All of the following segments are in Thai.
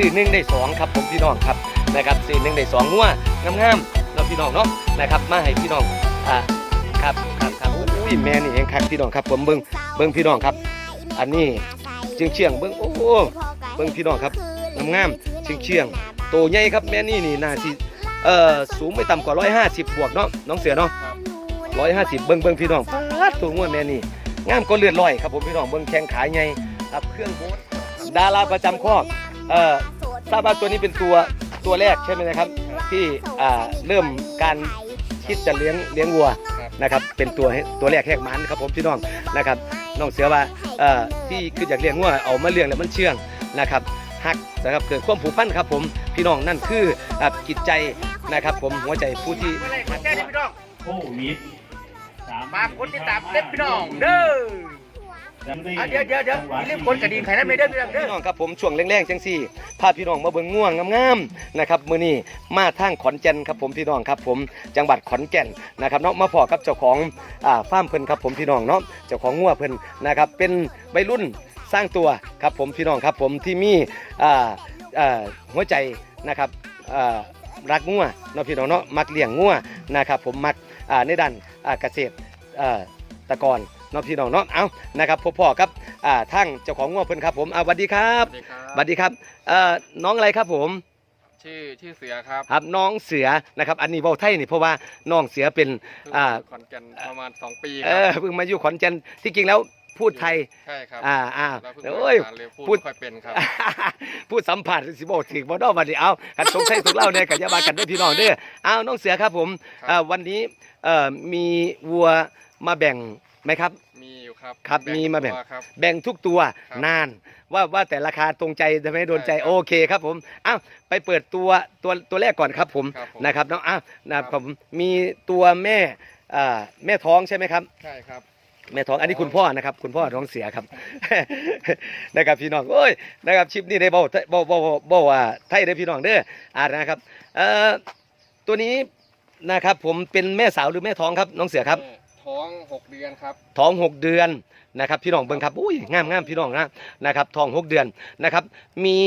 ซื้อหนึ่งได้สองครับผมพี่น้องครับนะครับซื้อหนึ่งได้สองงัวงามๆเนาพี่น้องเนาะนะครับมาให้พี่น้องอ่าครับครับครับอุ้ยแม่นี่เองครับพี่น้องครับผมเบิ้งเบิ้งพี่น้องครับ อันนี้เชียงเชียงเบิ้งโอ้โหเบิ้งพี่น้องครับงามๆเชียงเชียงโตใหญ่ครับแม่นี่นี่น่าสิเอ่อสูงไม่ต่ำกว่า150บวกเนาะน้องเสือเนาะ150เบิ้งเบิ้งพี่น้องฟาดตัวงัวแม่นี่งามก็เลือดลอยครับผมพี่น้องเบิ้งแข้งขาใหญ่ครับเครื่องโบสดาราประจำคอก เอ่อทราบว่าตัวนี้เป็นตัวตัวแรกใช่ไหมนะครับ ที่อ่าเริ่มการคิดจะเลี้ยงเลี้ยงวัวครับนะครับเป็นตัวตัวแรกแหกมันครับผมพี่น้องนะครับน้องเสือว่าเอ่อที่คืออยากเลี้ยงวัวเอามาเลี้ยงแล้วมันเชื่องนะครับฮักนะครับเกิดความผูกพันครับผมพี่น้องนั่นคืออ่าจิตใจนะครับ ผมหัวใจผู้ที่อะไรขอแจ้งพี่น้องโควิดสามมาคนติดตามเด็ดพี่น้องเด้อ อะเดี๋ยวเดี๋ยวเดี๋ยวรีบกดกระดิ่งไข่นั้นไม่ได้อพี่น้องเด้อ พี่น้องครับผมช่วงแรงๆจังสี่พาพี่น้องมาเบิ่งง่วงงามๆนะครับมื้อนี้มาทางขอนแก่นครับผมพี่น้องครับผมจังหวัดขอนแก่นนะครับเนาะมาพอกับเจ้าของอ่าฟาร์มเพิ่นครับผมพี่น้องเนาะเจ้าของง่วเพิ่นนะครับเป็นวัยรุ่นสร้างตัวครับผมพี่น้องครับผมที่มีอ่าอ่าหัวใจนะครับอ่ารักง่วเนาะพี่น้องเนาะมักเลี้ยงง่วนะครับผมมักอ่าในด้านอ่าเกษตรอ่าตะกอน เนาะพี่น้องเนาะเอานะครับพบพ่อครับอ่าทั้งเจ้าของง่วเพิ่นครับผมอ่าสวัสดีครับสวัสดีครับสวัสดีครับเอ่อน้องอะไรครับผม ชื่อชื่อเสือครับครับน้องเสือนะครับอันนี้เว้าไทยนี่เพราะว่าน้องเสือเป็นเพิ่งอ่าขอนแก่นประมาณ 2 ปีเอคอรับเพิ่งมาอยู่ขอนแก่นที่จริงแล้วพูดไทย ใช่ครับอ่าอ่าเราเพิ่งโอ้ย มาเลยพูพูดดไม่ค่อยเป็นครับ พูดสัมผัสสิบอกถึงบ่ดอกบัดนี้เอากันสงสัยถูกเล่าเนี่ยกับยาบากันด้วยพี่น้องเด้อเอาน้องเสือครับผมครับ เอ่อวันนี้เอ่อมีวัวมาแบ่ง ไหมครับ มีอยู่ครับครับงมีมาแบ่ง ตัวครับ แบ่งทุกตัวครับนานว่าว่าแต่ราคาตรงใจจะไม่โดนใจใช่ครับโอเคครับผมอ้าวไปเปิดตัวตัวตัวแรกก่อนครับผมครับผมนะครับเนาะอ้าวนะคครัรับบผมมีตัวแม่อ่าแม่ท้องใช่ไหมครับ ใช่ครับ แม่ท้องอันนี้คุณพ่อนะครับ คุณพ่อท้องเสียครับ นะครับพี่น้องโอ้ยนะครับชิปนี้ได้เบาเบาเบาเบาว่าไทยได้อพี่น้องเด้ออ่านะครับเอ่อตัวนี้นะครับผมเป็นแม่สาวหรือแม่ท้องครับน้องเสือครับ ท้อง6เดือนครับท้องหกเดือนนะครับพี่น้องเบิ่งครับอุ้ยงามงามพี่น้องนะนะครับท้องหกเดือนนะครับ มี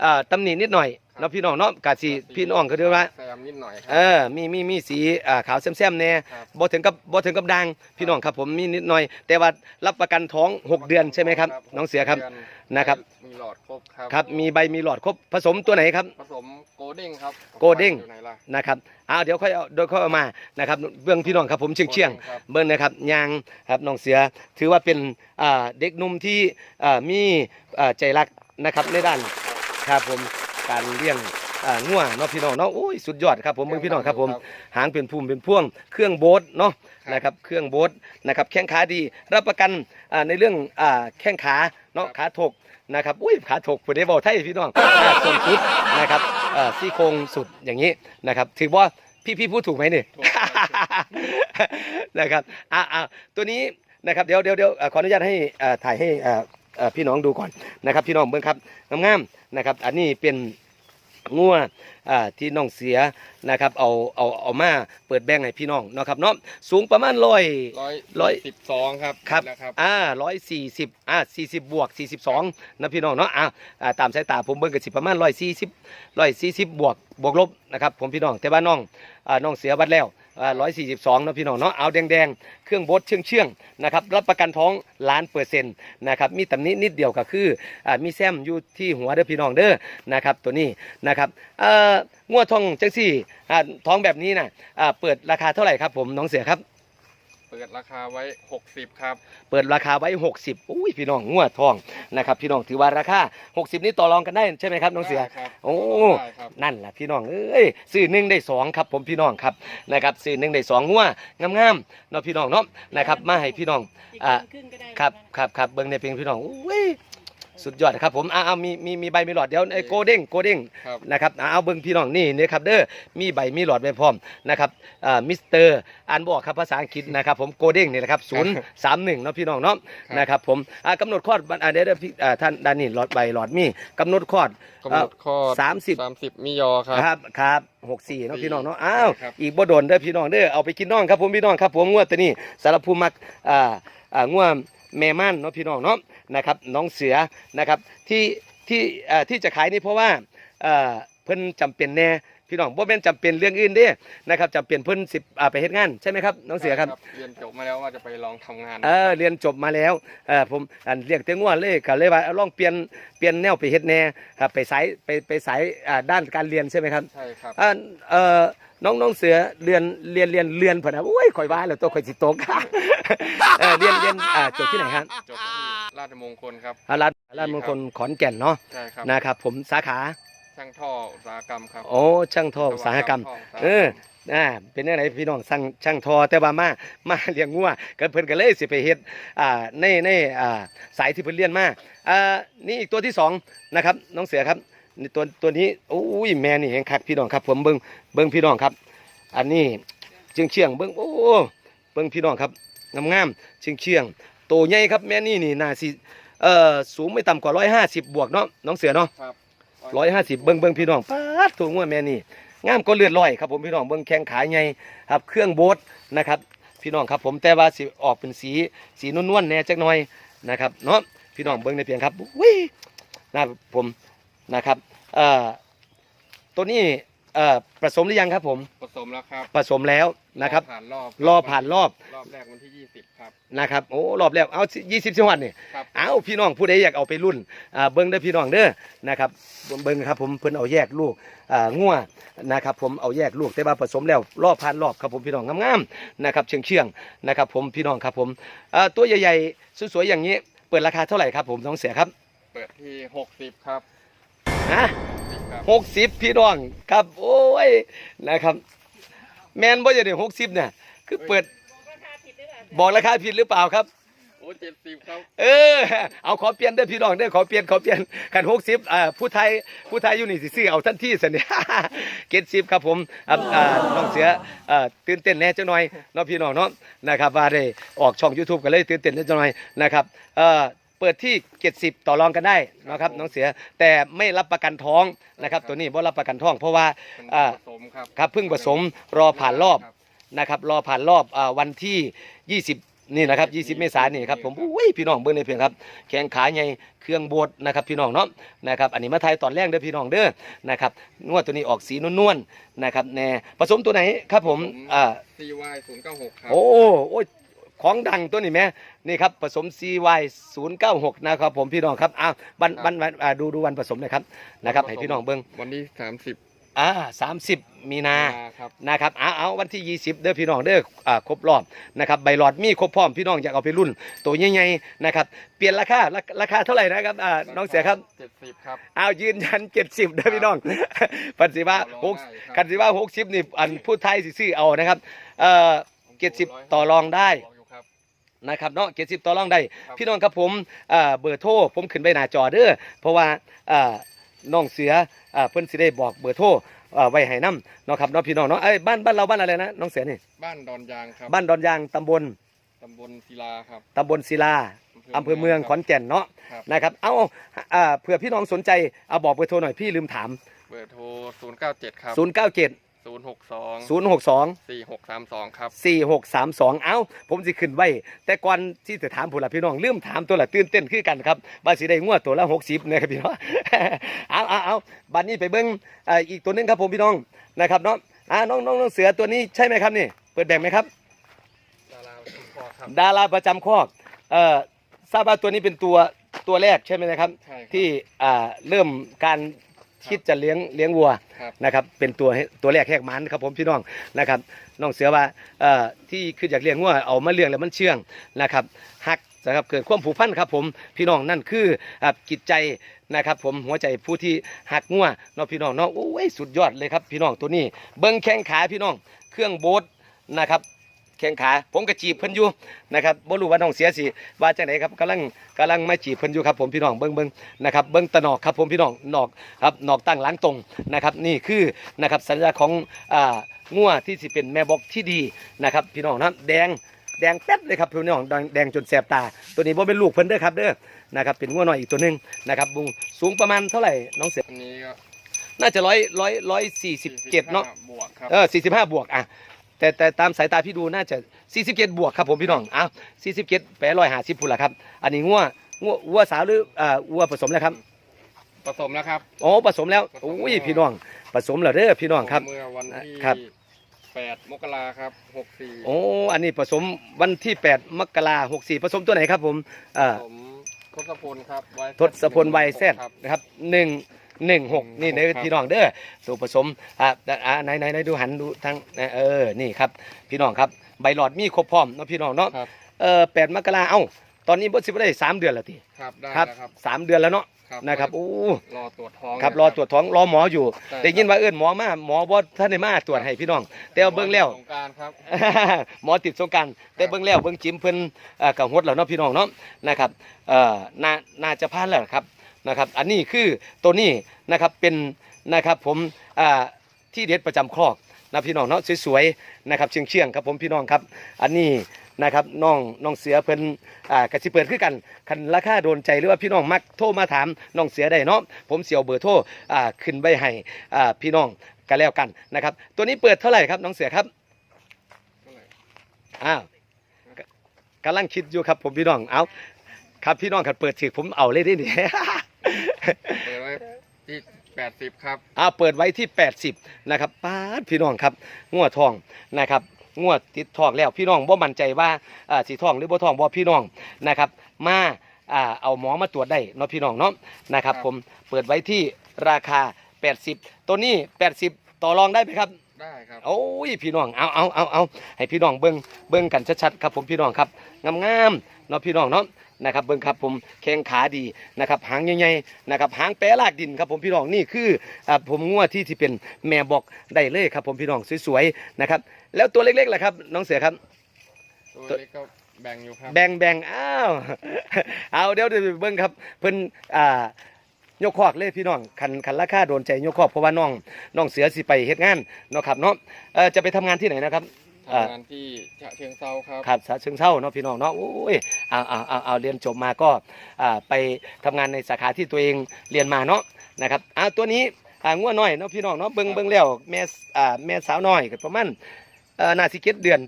เอ่อตำหนินิดหน่อยครับเนาะพี่น้องเนาะกาสีพี่น้องก็เรียกว่า แซมนิดหน่อยคเอรัอมี มี มีสีอ่าขาวแซมๆแน่ครับ บ่ถึงกับบ่ถึงกับดัง พี่น้องครับผม มีนิดหน่อย แต่ว่ารับประกันท้อง 6 เดือนใช่ไหมครับ น้องเสือครับ ดืนะครับ มีหลอดครบครับครับ มีใบ มีหลอดครบ ผสมตัวไหนครับ ผสมโกลเด้งครับโกลเด้งอยู่ไหนล่ะ นะครับอ้าวเดี๋ยวค่อยเอาเดี๋ยวค่อยเอามา นะครับ เบื้องพี่น้องครับผมเชียงเชียงโกลด้ครับ เบิ้งนะครับยางครับน้องเสือ ถือว่าเป็นอ่าเด็กหนุ่มที่อ่ามีอ่าใจรักนะครับในด้าน ครับผมการเลี้ยงอ่างัวเนาะพี่น้องเนาะโอ้ยสุดยอดครับผมเบิ้งพี่น้องครับผม หางเป็นพุ่มเป็นพ่วง เครื่องโบ๊ทเนาะนะครับเครื่องโบ๊ทนะครับแข้งขาดีรับประกันอ่าในเรื่องอ่าแข้งขาเนาะขาถกนะครับอุ้ยขาถกผู้ใดบอกไทยพี่น้องอ่าส่วนสุดนะครับอ่าซี่โครงสุดอย่างนี้นะครับถือว่าพี่พี่พูดถูกไหมเนี่ยถูกครับนะครับอ่าอ่าตัวนี้นะครับเดี๋ยวเดี๋ยวเดี๋ยวเอ่อขออนุญาตให้อ่าถ่ายให้อ่าอ่าพี่น้องดูก่อนนะครับพี่น้องเบิ้งครับงามๆ นะครับ อันนี้เป็นงัวอ่าที่น้องเสียนะครับเอาเอาเอามาเปิดแบ่งให้พี่น้องเนาะครับเนาะสูงประมาณร้อยร้อยร้อยสิบสองครับครับนะครับอ่าร้อยสี่สิบอ่าสี่สิบบวกสี่สิบสองนะพี่น้องเนาะอ่าอ่าตามสายตาผมเบิ่งกันสิประมาณร้อยสี่สิบร้อยสี่สิบบวกบวกลบนะครับผมพี่น้องแต่ว่าน้องอ่าน้องเสียวัดแล้วอ่า ร้อยสี่สิบสองนะพี่น้องเนาะเอาแดงๆ เครื่องบดเชื่องเชื่องนะครับรับประกันท้องล้านเปอร์เซ็นต์นะครับมีตำหนินิดเดียวก็คืออมีแซมอยู่ที่หัวเด้อพี่น้องเด้อนะครับตัวนี้นะครับเอ่องวดทองจังสี่ท้องแบบนี้นะอ่าเปิดราคาเท่าไหร่ครับผมน้องเสือครับ เปิดราคาไว้ 60 ครับ เปิดราคาไว้ 60อุ้ยพี่น้องงวดทองนะครับ พี่น้องถือว่าราคา 60 นี้ต่อรองกันได้ใช่ไหมครับน้องเสือ ได้ครับโอ้ได้ครับ นั่นแหละพี่น้องเอ้ยซื้อหนึ่งได้สองครับผมพี่น้องครับนะครับซื้อหนึ่งได้สองงัวงามๆเนาะพี่น้องเนาะนะครับมาให้พี่น้องอ่าครับครับครับเบิ้งในเพลงพี่น้องอุ้ย สุดยอดครับผมอ่าเอามีมีมีใบมีหลอดเดี๋ยวไอ้โกเด้งโกเด้งครับ นะครับอ่าเอาเบิ้งพี่น้องนี่นี่ครับเด้อมีใบมีหลอดไว้พร้อมนะครับอ่ามิสเตอร์อ่านบออกครับภาษาอังกฤษนะครับผมโกเด้งนี่แหละครับศูนย์สามหนึ่งเนาะพี่น้องเนาะครับ นะครับผมอ่ากำหนดคลอดอ่าเดี๋ยวเดี๋ยวพี่อ่าท่านด้านนี้หลอดใบหลอดมีกำหนดคลอด กำหนดข้อสามสิบ สามสิบมิยอครับ ครับครับหกสี่เนาะพี่น้องเนาะอ้าวครับ อีกบ่โดนเด้อพี่น้องเด้อเอาไปกินน้องครับผมพี่น้องครับผมงวดตัวนี้สารภูมิมักอ่าอ่างวด แม่ม่านเนาะพี่น้องเนาะนะครับน้องเสือนะครับที่ที่ที่จะขายนี่เพราะว่าเพิ่นจำเป็นแน่ พี่น้องบ่แม่นจำเป็นเรื่องอื่นเด้นะครับจำเป็นเพิ่นสิอ่าไปเฮ็ดงานใช่ไหมครับน้องเสือครับเรียนจบมาแล้วว่าจะไปลองทำงาน เออเรียนจบมาแล้วเออผมอันเรียกเตียงว่าเลยก็เลยว่าเอาลองเปลี่ยนเปลี่ยนแนวไปเฮ็ดแน่ครับไปสายไปไปสายอ่าด้านการเรียนใช่ไหมครับ ใช่ครับ อ่าเอ่อน้องน้องเสือเรียนเรียนเรียนเรียนเพิ่นนะโอ้ยข่อยว่าแล้วตัวข่อยสิตก เออเรียนเรียนอ่าจบที่ไหนครับจบที่ราชมงคลครับอ่าร้านร้านมงคลขอนแก่นเนาะใช่ครับ นะครับผมสาขา ช่างท่ออุตสาหกรรมครับโอ้ช่างทออุตสาหกรรมท่ออุตสาหกรรม เอออ่าเป็นยังไงพี่น้องสั่งช่างทอแต่ว่ามามาเลี้ยงงัวก็เพิ่นก็เลยสิไปเฮ็ดอ่าในในอ่าสายที่เพิ่นเรียนมาอ่านี่อีกตัวที่สองนะครับน้องเสือครับนี่ตัวตัวนี้โอ้ยแม่นี่แห่งคักพี่น้องครับ ผมเบิ่งเบิ่งพี่น้องครับ อันนี้เชียงเชียงๆเบิ่งโอ้เบิ่งพี่น้องครับงามๆเชียงเชียงๆโตใหญ่ครับแม่นี่นี่น่าสิเอ่อสูงไม่ต่ำกว่า150บวกเนาะน้องเสือเนาะค ร้อยห้าสิบเบิ้งเบิ้งพี่น้องป้าดตัวงัวแม่นี่งามก็เลือดลอยครับผมพี่น้องเบิ้งแข้งขาใหญ่ครับเครื่องโบดนะครับ พี่น้องครับผมแต่ว่าสีออกเป็นสีสีนวลๆแน่จักหน่อยนะครับเนาะพี่น้องเบิ้งในเพียงครับวินะผมนะครับเอ่อตัวนี้ เอ่อผสมหรือยังครับผมผสมแล้วครับผสมแล้วนะครับ ผ่านรอบรอผ่านรอบรอบแรกวันที่ 20 ครับ นะครับโอ้รอบแรกเอายี่สิบสิวันนี่ครับ เอาพี่น้องผู้ใดอยากเอาไปรุ่นอ่าเบิ้งเด้อพี่น้องเด้อนะครับเบิ้งครับผมเพิ่นเอาแยกลูกอ่างัวนะครับผมเอาแยกลูกแต่ว่าผสมแล้วรอบผ่านรอบครับผมพี่น้องงามๆนะครับเชียงเชียงๆนะครับผมพี่น้องครับผมอ่าตัวใหญ่ๆสวยๆอย่างนี้เปิดราคาเท่าไหร่ครับผมน้องเสียครับเปิดที่ 60 ครับ ฮะ60ครับ หกสิบพี่น้องครับ โอ้ยนะครับ แมนบ่จะได้หกสิบเนี่ย คือเปิดบอกราคาผิดหรือเปล่าครับโอ้70ครับเออเอาขอเปลี่ยนเด้อพี่น้องเด้อขอเปลี่ยนขอเปลี่ยนกันหกสิบอ่าผู้ไทยผู้ไทยอยู่นี่สิซื้อเอาทันทีสิเนี่ยเกตสิบครับผมอ่าอ่าน้องเสืออ่าตื่นเต้นแน่จังหน่อยเน้องพี่น้องเนาะนะครับว่าได้ออกช่อง YouTube กันเลยตื่นเต้นแน่จังหน่อยนะครับเอ่อ เปิดที่เจ็ดสิบต่อรองกันได้นะครับน้องเสือแต่ไม่รับประกันท้องนะครับตัวนี้บ่รับประกันท้อง เพราะว่าเป็นอ่าผสมครับครับเพิ่งผสมรอผ่านรอบนะครับรอผ่านรอบอาวันที่ 20 นี่นะครับ 20 เมษายนนี่ครับผมอุ้ยพี่น้องเบิ่งในเพียงครับ แข้งขาใหญ่เครื่องโบดนะครับพี่น้องเนาะนะครับอันนี้มาไทยตอนแรกเด้อพี่น้องเด้อนะครับงวดตัวนี้ออกสีนวลๆนะครับแน่ผสมตัวไหนครับผมอ่า CY 096ครับโอ้โอ้ย ของดังตัวนี้แม่นี่ครับผสม CY 096นะครับผมพี่น้องครับอ้าววันวันวันอ่าดูดูวันผสมหน่อยครับนะครับให้พี่น้องเบิ่งวันที่30 อ่า30มีนา ครับ นะครับเอาเอาวันที่ 20 เด้อพี่น้องเด้ออ่าครบรอบนะครับใบหลอดมีครบพร้อมพี่น้องอยากเอาไปรุ่น ตัวใหญ่ๆนะครับเปลี่ยนราคาราราคาเท่าไหร่นะครับอ่าน้องเสียครับ70 ครับ เอายืนยัน 70เด้อพี่น้องปันสิว่าต่อรหองกได้ครับกันสิว่า60นี่อันผู้ไทยสิซื้อเอานะครับเอ่อ70ต่อรองได้บอกอยู่ครับ นะครับเนาะ70ต่อรองได้ ครับ พี่น้องครับผมเอ่อเบอร์โทรผมขึ้นไปหน้าจอเด้อเพราะว่าเอ่อน้องเสือเอ่อเพิ่นสิได้บอกเบอร์โทรเอ่อไว้ให้นํเนาะครับเนาะพี่น้องเนาะเอ้ยบ้านบ้านเราบ้านอะไรนะน้องเสือนี่บ้านดอนยางครับบ้านดอนยางตำบลตำบลศิลาครับตำบลศิลาอำเภอเมืองขอนแก่นเนาะครับนะครับเอาอ่าเผื่อพี่น้องสนใจเอาบอกเบอร์โทรหน่อยพี่ลืมถาม เบอร์โทร 097 ครับ097 062 062 4632ครับ4632เอ้า ผมสิขึ้นไว้ แต่ก่อนที่จะถามผู้ละพี่น้องลืมถามตัวละตื่นเต้นคือกันครับว่าสิได้งวดตัวละ60นะครับพี่น้องเอาเอาเอาบัดนี้ไปเบิ่งอ่าอีกตัวหนึงครับผมพี่น้องนะครับเนาะอ่าน้องน้องน้องเสือตัวนี้ใช่ไหมครับนี่ เปิดแบ่งไหมครับ ดาราคุณพ่อครับดาราประจำคอกเอ่อทราบว่าตัวนี้เป็นตัวตัวแรกใช่ไหมนะครับใช่ครับที่อ่าเริ่มการ คิดจะเลี้ยงเลี้ยงวัวครับนะครับเป็นตัวตัวแรกแหกมันครับผมพี่น้องนะครับน้องเสือว่าเอ่อที่คืออยากเลี้ยงวัวเอามาเลี้ยงแล้วมันเชื่องนะครับหักนะครับเกิดความผูกพันครับผมพี่น้องนั่นคืออ่าจิตใจนะครับผมหัวใจผู้ที่หักงัวเนาะพี่น้องเนาะโอ้ยสุดยอดเลยครับพี่น้องตัวนี้เบิ้งแข้งขาพี่น้องเครื่องโบ๊ทนะครับ แข้งขา ผมก็จีบเพิ่นอยู่นะครับบ่รู้ว่าน้องเสียสิว่าจังไดครับกำลังกำลังมาจีบเพิ่นอยู่ครับผมพี่น้องเบิ้งเบิ้งนะครับเบิ้งตะนอกครับผมพี่น้องนอกครับนอกตั้งหล้างตรงนะครับนี่คือนะครับสัญญาของอ่างัวที่สิเป็นแม่บอกที่ดีนะครับพี่น้องนะครับแดงแดงแป๊ดเลยครับพี่น้องแดงแดงจนแสบตา ตัวนี้บ่เป็นลูกเพิ่นเด้อครับเด้อนะครับเป็นงัวน้อยอีกตัวหนึงนะครับบุงสูงประมาณเท่าไหร่น้องเสืออันนี้ก็น่าจะร้อยร้อยร้อยสี่สิบเจ็ดเนาะบวกครับเออสี่สิบห้าบวกอะ แต่แต่ตามสายตาพี่ดูน่าจะสี่สิบเจ็ดบวกครับผมพี่น้องอ้าวสี่สิบเจ็ดแปดร้อยห้าสิบพูดละครับ อันนี้งัวงัววัวสาวหรืออ่าวัวผสมแล้วครับผสมแล้วครับโอ้ผสมแล้วอุ้ยพี่น้องผสมแล้วเด้อพี่น้องครับเมื่อวันที่ครับแปดมกราครับหกสี่โอ้อันนี้ผสมวันที่ 8 มกราหกสี่ผสมตัวไหนครับผมเอ่อผมทศพลครับไว้ทศพลไวแซดครับนะครับหนึ่ง หนึ่งหกนี่ในครับพี่น้องเด้อตัวผสมอ่าอ่าไหนไหนไหนดูหันดูทั้งเออนี่ครับ พี่น้องครับใบหลอดมีครบพร้อมเนาะพี่น้องเนาะครับ เออแปดมกราเอ้าตอนนี้บดสิบได้สามเดือนแล้วทีครับได้ครับแล้วครับ สามเดือนแล้วเนาะครับนะครับโอ้รอตรวจท้องครับนะรอตรวจท้องรอหมออยู่ใช่ได้ยินว่าเอิ้นหมอมาหมอบ่ท่านได้มาตรวจให้พี่น้อง แต่ว่าเบิ่งแล้ว สงกรารครับ หมอติดสงกรารแต่เบิ่งแล้วเบิ่งจิ้มเพิ่นเอ่อกับฮดแล้วเนาะพี่น้องเนาะนะครับเอ่อน่าน่าจะผ่านแล้วครับ นะครับ อันนี้คือตัวนี้นะครับเป็นนะครับผมอ่าที่เด็ดประจำครอกนะพี่น้องเนาะสวยๆนะครับเชียงเชียงๆครับผมพี่น้องครับ อันนี้นะครับน้องน้องเสือเพิ่นอ่ากสิเปิดคือกันคันราคาโดนใจหรือว่าพี่น้องมักโทรมาถามน้องเสือได้เนาะผมเสียวเบอร์โทรอ่าขึ้นไว้ให้อ่าพี่น้องกันแล้วกันนะครับ ตัวนี้เปิดเท่าไหร่ครับน้องเสือครับอ้าวกกำลังคิดอยู่ครับผมพี่น้องเอาครับพี่น้องขัดเปิดถือผมเอาเลยดินี่ เปิดไว้ที่แปดสิบครับเอาเปิดไว้ที่ 80นะครับป้าดพี่น้องครับงวดทองนะครับงวดติดทองแล้วพี่น้องบ่มั่นใจว่าอ่าสีทองหรือบ่ทองบ่พี่น้องนะครับ มาอ่าเอาหมอมาตรวจได้เนาะพี่น้องเนาะนะครับครับ ผมเปิดไว้ที่ราคา 80 ตัวนี้ 80 ต่อรองได้ไหมครับ ได้ครับ โอ้ยพี่น้องเอาเอาเอาเอาให้พี่น้องเบิ้งเบิ้งกันชัดๆครับผมพี่น้องครับงามๆเนาะพี่น้องเนาะ นะครับเบิ้งครับผมแข้งขาดีนะครับหางใหญ่ๆนะครับหางแปรลากดินครับผมพี่น้องนี่คืออ่าผมงัวที่ที่เป็นแม่บอกได้เลยครับผมพี่น้องสวยๆนะครับแล้วตัวเล็กๆล่ะครับน้องเสือครับ ตัวเล็กก็แบ่งอยู่ครับแบ่งแบ่งอ้าว เอาเดี๋ยวเดี๋ยวเบิ้งครับเพิ่นอ่ายกคอกเลยพี่น้องคันคันราคาโดนใจยกคอกเพราะว่าน้องน้องเสือสิไปเฮ็ดงานเนาะครับเนาะเอ่อจะไปทำงานที่ไหนนะครับ อ่า ทำงานที่ฉะเชิงเซาครับ ครับฉะเชิงเศร้าเนาะพี่น้องเนาะโอ้ยเอาเอาเอาเอาเรียนจบมาก็อ่าไปทำงานในสาขาที่ตัวเองเรียนมาเนาะนะครับอ่าตัวนี้อ่างัวน้อยเนาะพี่น้องเนาะเบิ่งเบิ่งแล้วแม่อ่าแม่สาวน้อยก็ประมาณเอ่อน่าสิเจ็ดเดือน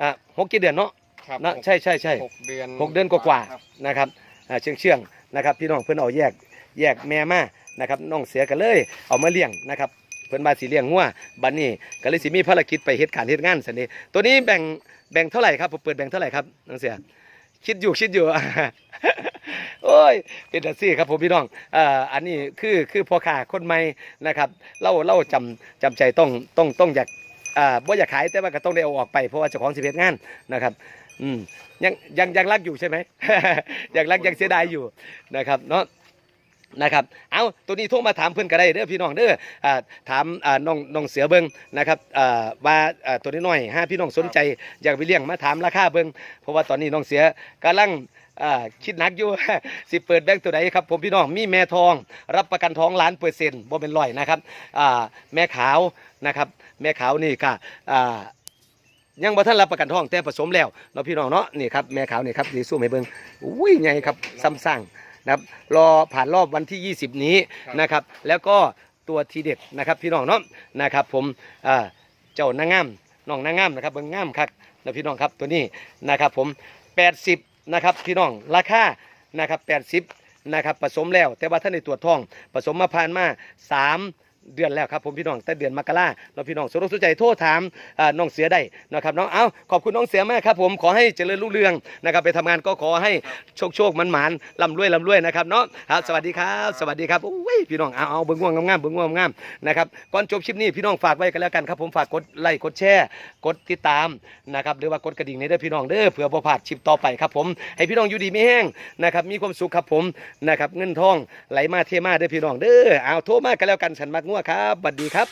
อ่าหกเจ็ดเดือนเนาะครับเนาะใช่ใช่ใช่ หกเดือนหกเดือนกว่าครับ ๆนะครับอ่าเชื่องเชื่องๆนะครับพี่น้องเพิ่นเอาแยกแยกแม่มานะครับน้องเสียกันเลยเอามาเลี้ยงนะครับเพิ่นมาสิเลี้ยงงัวบัดนี้ก็เลยสิมีภารกิจไปเฮ็ดการเฮ็ดงานซั่นนี่ตัวนี้แบ่งแบ่งเท่าไหร่ครับผมเปิดแบ่งเท่าไหร่ครับน้องเสียคิดอยู่คิดอยู่โอ้ยเป็นจัซี่ครับผมพี่น้องอ่าอันนี้คือคือพ่อค้าคนใหม่นะครับเราเราจำจำใจต้องต้องต้องอยากอ่าบ่อยากขายแต่ว่าก็ต้องได้เอาออกไปเพราะว่าเจ้าของสิเฮ็ดงานนะครับอืมยังยังยังรักอยู่ใช่ไหมยังรักยังเสียดายอยู่นะครับเนาะ นะครับ เอาตัวนี้โทรมาถามเพื่อนก็ได้เด้อพี่น้องเด้ออ่าถามอ่าน้องน้องเสือเบิงนะครับอ่าว่าอ่าตัวนี้น้อยห้าพี่น้องสนใจอยากไปเลี้ยงมาถามราคาเบิงเพราะว่าตอนนี้น้องเสือกำลังอ่าคิดหนักอยู่ สิเปิดแบงค์ตัวไหนครับผมพี่น้องมีแม่ทอง รับประกันท้องล้านเปอร์เซ็นต์บ่เป็นร้อยนะครับอ่าแม่ขาวนะครับ แม่ขาวนี่ก็อ่ายังบ่ทันรับประกันท้องแต่ผสมแล้วเนาะพี่น้องเนาะนี่ครับแม่ขาวนี่ครับสีสู้ให้เบิ่งอุ้ยไงครับซ้ำสั่ง นะครับรอผ่านรอบวันที่ 20 นี้นะครับแล้วก็ตัวทีเด็ดนะครับพี่น้องเนาะนะครับผมอ่าเจ้านางงามน้องนางงามนะครับเบิ่งงามคักนะพี่น้องครับตัวนี้นะครับผม 80นะครับพี่น้องราคานะครับ80นะครับผสมแล้วแต่ว่าท่านในตรวจท้องผสมมาผ่านมา3 เดือนแล้วครับผมพี่น้องแต่เดือนมกราเราพี่น้องสนอกสนใจโทรถามน้องเสือได้นะครับน้องเอาขอบคุณน้องเสือมากครับผมขอให้เจริญรุ่งเรืองนะครับไปทำงานก็ขอให้โชคโชคมันหมานร่ำรวยร่ำรวยนะครับเนาะครับสวัสดีครับสวัสดีครับโอ้ยพี่น้องเอาเอาเบิ้งง่วงงามเบิ้งง่วงงามนะครับก่อนจบคลิปนี้พี่น้องฝากไว้กันแล้วกันครับผมฝากกดไลค์กดแชร์กดติดตามนะครับหรือว่ากดกระดิ่งในเด้อพี่น้องเด้อเผื่อบ่พลาดคลิปต่อไปครับผมให้พี่น้องอยู่ดีไม่แห้งนะครับมีความสุขครับผมนะครับเงินทองไหลมาเทมาเด้อพี่น้องเด้อเอาโทรมากันแล้วกันฉันมักงั่วครับสวัสดีครับ